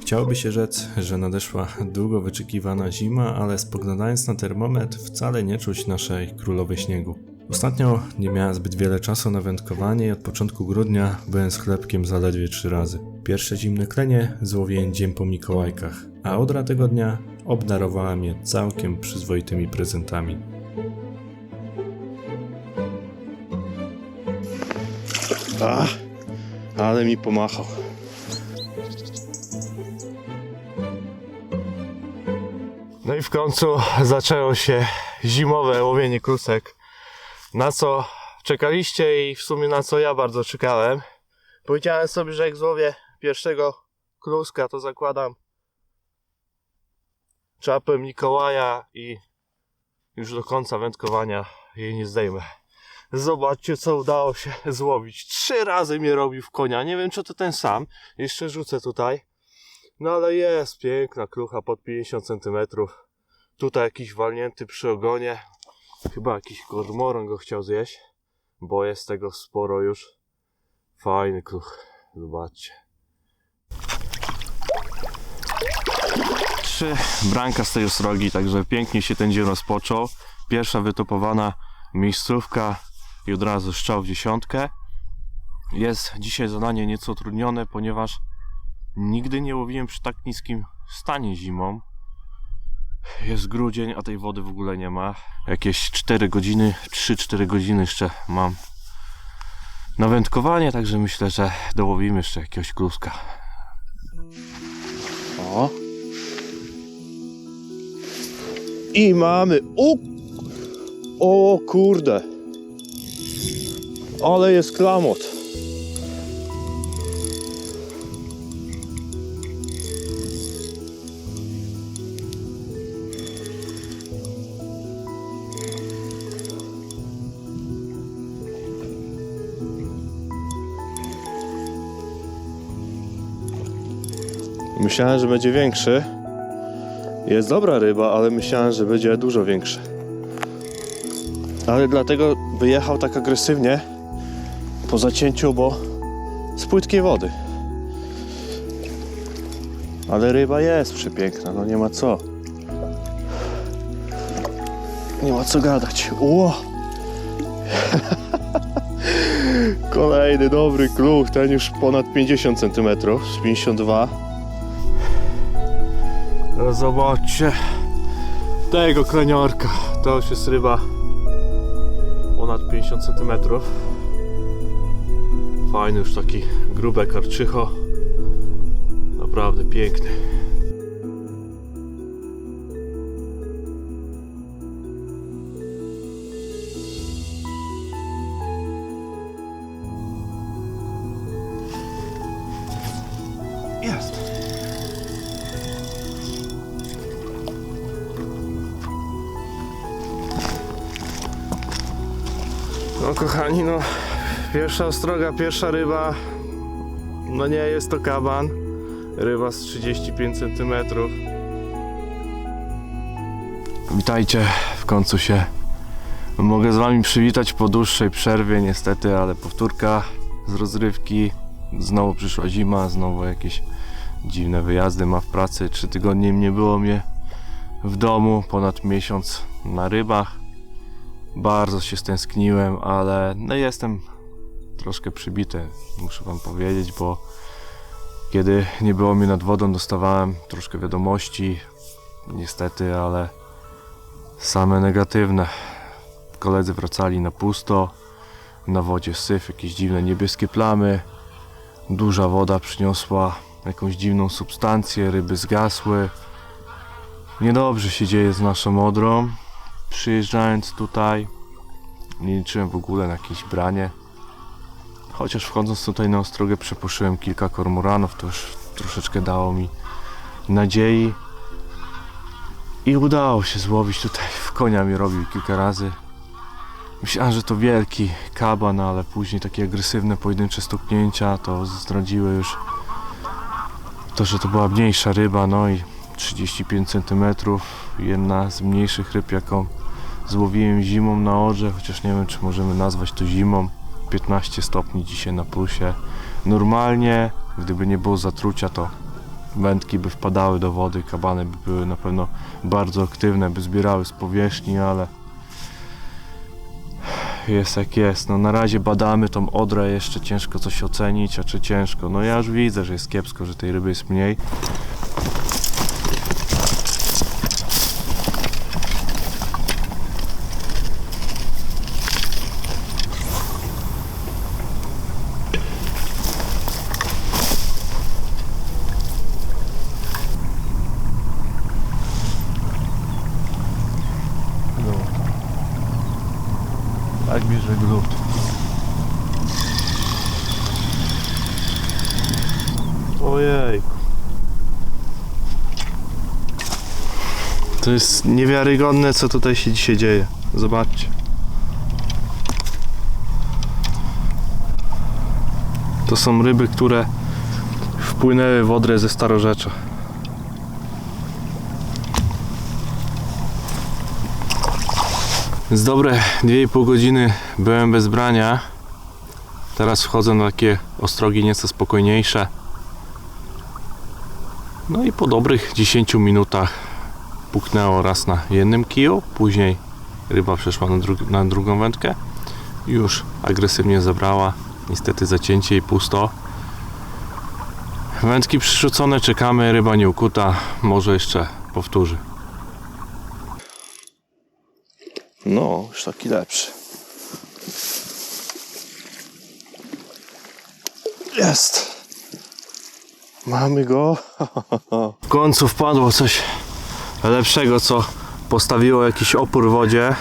Chciałoby się rzec, że nadeszła długo wyczekiwana zima, ale spoglądając na termometr wcale nie czuć naszej królowej śniegu. Ostatnio nie miałem zbyt wiele czasu na wędkowanie i od początku grudnia byłem z chlebkiem zaledwie trzy razy. Pierwsze zimne klenie złowiłem dzień po Mikołajkach, a Odra tego dnia obdarowała mnie całkiem przyzwoitymi prezentami. A, ale mi pomachał. No i w końcu zaczęło się zimowe łowienie klusek. Na co czekaliście i w sumie na co ja bardzo czekałem. Powiedziałem sobie, że jak złowię pierwszego kluska, to zakładam czapę Mikołaja i już do końca wędkowania jej nie zdejmę. Zobaczcie, co udało się złowić. Trzy razy mnie robił w konia. Nie wiem, czy to ten sam. Jeszcze rzucę tutaj. No ale jest piękna klucha pod 50 cm. Tutaj jakiś walnięty przy ogonie. Chyba jakiś kormoran go chciał zjeść, bo jest tego sporo już. Fajny kluch. Zobaczcie. Trzy branka z tej ostrogi, także pięknie się ten dzień rozpoczął. Pierwsza wytopowana miejscówka i od razu strzał w dziesiątkę. Jest dzisiaj zadanie nieco utrudnione, ponieważ Nigdy nie łowiłem przy tak niskim stanie zimą. Jest grudzień, a tej wody w ogóle nie ma. Jakieś 4 godziny, 3-4 godziny jeszcze mam na wędkowanie, także myślę, że dołowimy jeszcze jakiegoś kluska. O! I mamy. O! O kurde! Ale jest klamot. Myślałem, że będzie większy. Jest dobra ryba, ale myślałem, że będzie dużo większy. Ale dlatego wyjechał tak agresywnie po zacięciu, bo z płytkiej wody. Ale ryba jest przepiękna, no nie ma co. Nie ma co gadać. Ło! Kolejny dobry kluch, ten już ponad 50 cm, z 52 no zobaczcie tego kleniorka. To już jest ryba 50 cm. Fajny już taki grube karczycho. Naprawdę piękny. Kochani, no pierwsza ostroga, pierwsza ryba. No nie jest to kaban. Ryba z 35 cm. Witajcie, w końcu się mogę z wami przywitać po dłuższej przerwie niestety, ale powtórka z rozrywki. Znowu przyszła zima, znowu jakieś dziwne wyjazdy ma w pracy. Trzy tygodnie nie było mnie w domu, ponad miesiąc na rybach. Bardzo się stęskniłem, ale no jestem troszkę przybity, muszę wam powiedzieć, bo kiedy nie było mnie nad wodą, dostawałem troszkę wiadomości, niestety, ale same negatywne. Koledzy wracali na pusto, na wodzie syf, jakieś dziwne niebieskie plamy, duża woda przyniosła jakąś dziwną substancję, ryby zgasły. Niedobrze się dzieje z naszą odrą przyjeżdżając tutaj nie liczyłem w ogóle na jakieś branie. Chociaż wchodząc tutaj na ostrogę przepuszczyłem kilka kormoranów, to już troszeczkę dało mi nadziei. I udało się złowić tutaj, w konia mi robił kilka razy. Myślałem, że to wielki kaban, ale później takie agresywne pojedyncze stuknięcia to zdradziły już to, że to była mniejsza ryba, no i 35 cm, jedna z mniejszych ryb, jaką złowiłem zimą na orze, chociaż nie wiem, czy możemy nazwać to zimą. 15 stopni dzisiaj na plusie. Normalnie, gdyby nie było zatrucia, to wędki by wpadały do wody, kabany by były na pewno bardzo aktywne, by zbierały z powierzchni, ale jest jak jest. No na razie badamy tą odrę, jeszcze ciężko coś ocenić, a czy ciężko? No ja już widzę, że jest kiepsko, że tej ryby jest mniej. No. Tak bierze glut. Ojej. To jest niewiarygodne, co tutaj się dzisiaj dzieje. Zobaczcie. To są ryby, które wpłynęły w Odrę ze Starorzecza. Z dobre 2,5 godziny byłem bez brania. Teraz wchodzę na takie ostrogi nieco spokojniejsze. No i po dobrych 10 minutach puknęło raz na jednym kiju, później ryba przeszła na, dru- na drugą wędkę. Już agresywnie zabrała, niestety zacięcie i pusto. Wędki przyrzucone, czekamy, ryba nie ukuta, może jeszcze powtórzy. No, już taki lepszy. Jest. Mamy go. W końcu wpadło coś lepszego, co postawiło jakiś opór w wodzie.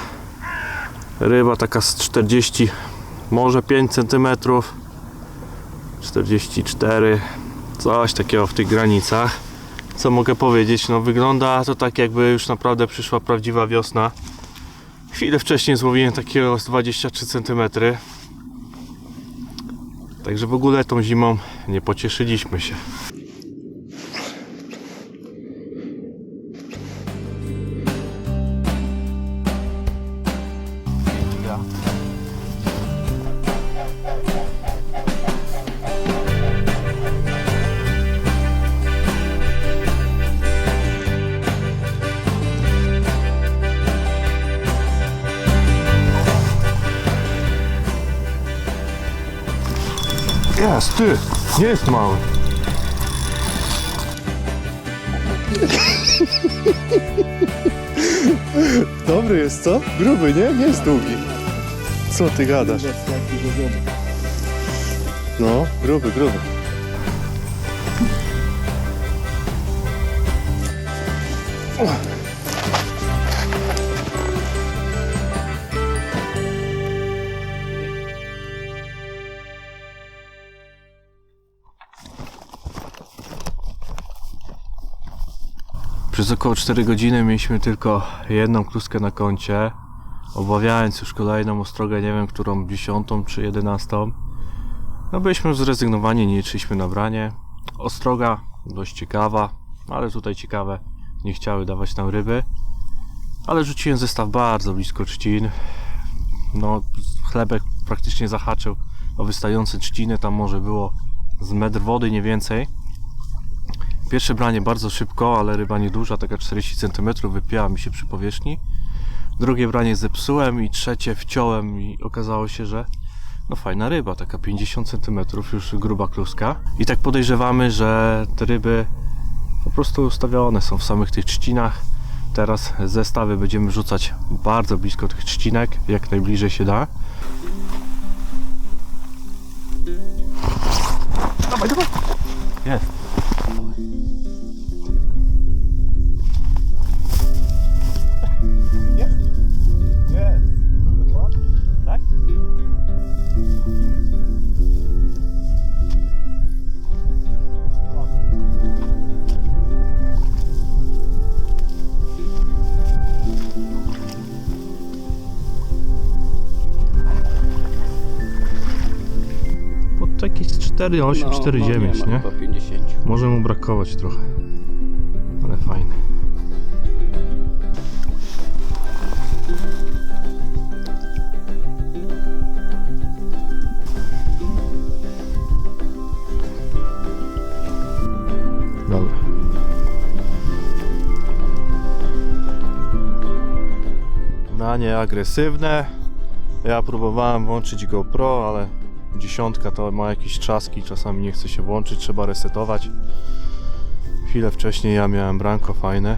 Ryba taka z 40, może 5 cm. 44, coś takiego w tych granicach. Co mogę powiedzieć? No wygląda to tak jakby już naprawdę przyszła prawdziwa wiosna. Chwilę wcześniej złowiłem takiego z 23 cm. Także w ogóle tą zimą nie pocieszyliśmy się. Jest, ty! Nie jest mały. Dobry jest, co? Gruby, nie? Nie jest długi. Co ty gadasz? No, gruby, gruby. Przez około 4 godziny mieliśmy tylko jedną kluskę na koncie. Obawiając już kolejną ostrogę, nie wiem którą, 10 czy 11. No byliśmy zrezygnowani, nie liczyliśmy na branie. Ostroga dość ciekawa, ale tutaj ciekawe, nie chciały dawać nam ryby. Ale rzuciłem zestaw bardzo blisko trzcin. No, chlebek praktycznie zahaczył o wystające trzciny, tam może było z metr wody, nie więcej. Pierwsze branie bardzo szybko, ale ryba nieduża, taka 40 cm wypięła mi się przy powierzchni. Drugie branie zepsułem i trzecie wciąłem i okazało się, że no fajna ryba, taka 50 cm, już gruba kluska. I tak podejrzewamy, że te ryby po prostu ustawione są w samych tych trzcinach. Teraz zestawy będziemy rzucać bardzo blisko tych trzcinek, jak najbliżej się da. Dawaj, dawaj! Jest. to jakieś 4,8, no, 4,9, no nie? Po 50. Może mu brakować trochę, ale fajny. Dobra. Danie agresywne. Ja próbowałem włączyć GoPro, ale dziesiątka to ma jakieś trzaski, czasami nie chce się włączyć, trzeba resetować. Chwilę wcześniej ja miałem branko fajne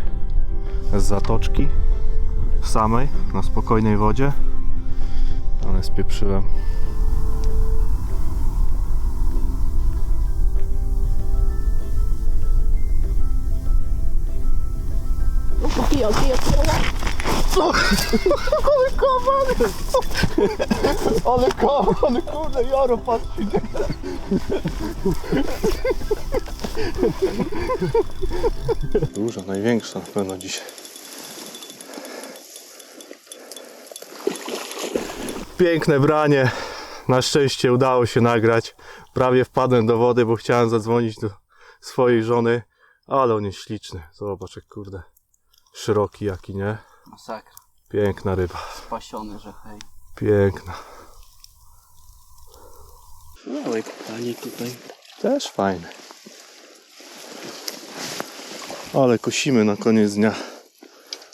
z zatoczki samej, na spokojnej wodzie, ale spieprzyłem. Kija, kija, kija. Ale kawan, kurde, Jaro, patrzcie. Duża, największa na pewno dzisiaj. Piękne branie. Na szczęście udało się nagrać. Prawie wpadłem do wody, bo chciałem zadzwonić do swojej żony. Ale on jest śliczny. Zobacz, jak kurde. Szeroki jaki, nie? Masakra. Piękna ryba. Spasiony, że hej. Piękna. Małe kopanie tutaj. Też fajne. Ale kosimy na koniec dnia.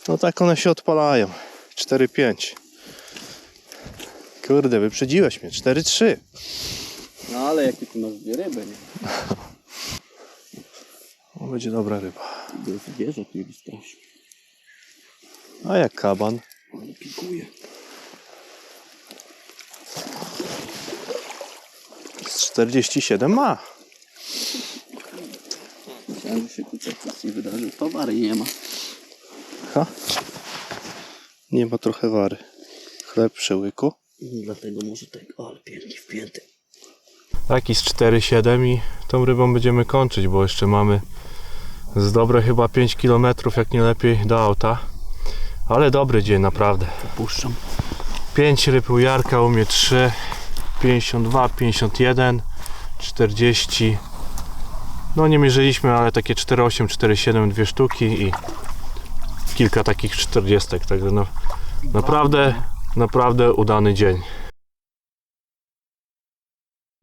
No tak one się odpalają. 4-5. Kurde, wyprzedziłeś mnie. 4-3. No ale jakie ty masz dwie ryby, nie? O, będzie dobra ryba. To jest zwierzak nie wystraszy. A jak kaban? Ale pikuje. Z 47 ma. Że się tu coś nie wydarzył. Towary nie ma. Ha? Nie ma trochę wary. Chleb przy łyku. Dlatego może tak, ale pięknie wpięty. Taki z 4,7 i tą rybą będziemy kończyć, bo jeszcze mamy z dobre chyba 5 km, jak nie lepiej, do auta. Ale dobry dzień, naprawdę. Puszczam. 5 ryb u Jarka, u mnie 3, 52, 51, 40. No nie mierzyliśmy, ale takie 4,8, 4,7, dwie sztuki i kilka takich 40. Także no, naprawdę, naprawdę udany dzień.